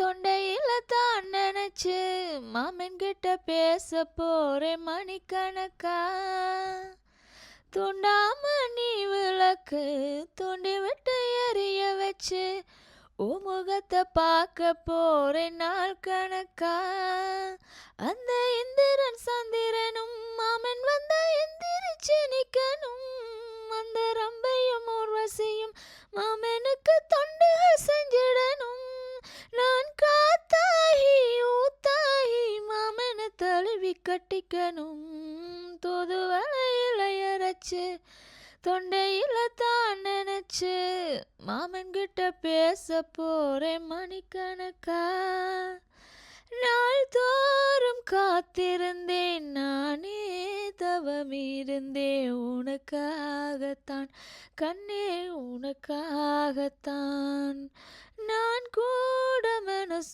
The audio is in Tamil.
தொண்டையில தான் நினச்சி மாமன் கிட்ட பேச போறேன் மணிக்கணக்கா. தூண்டாம நீ விளக்கு தூண்டி விட்டு எரிய வச்சு ஓ முகத்தை பார்க்க போறேன் நாள் கணக்கா. அந்த இந்திரன் சந்திரனும் மாமன் வந்த எந்திரிச்சு நிக்கணும் மாமனை கட்டிக்கணும். தூது வலையில தொண்டையில தான் நினைச்சு மாமன் கிட்ட பேச போறேன் மணிக்கணக்கா. நாள் தோறும் காத்திருந்தேன் நானே தவமிருந்தேன் உனக்காகத்தான் கண்ணே உனக்காகத்தான்.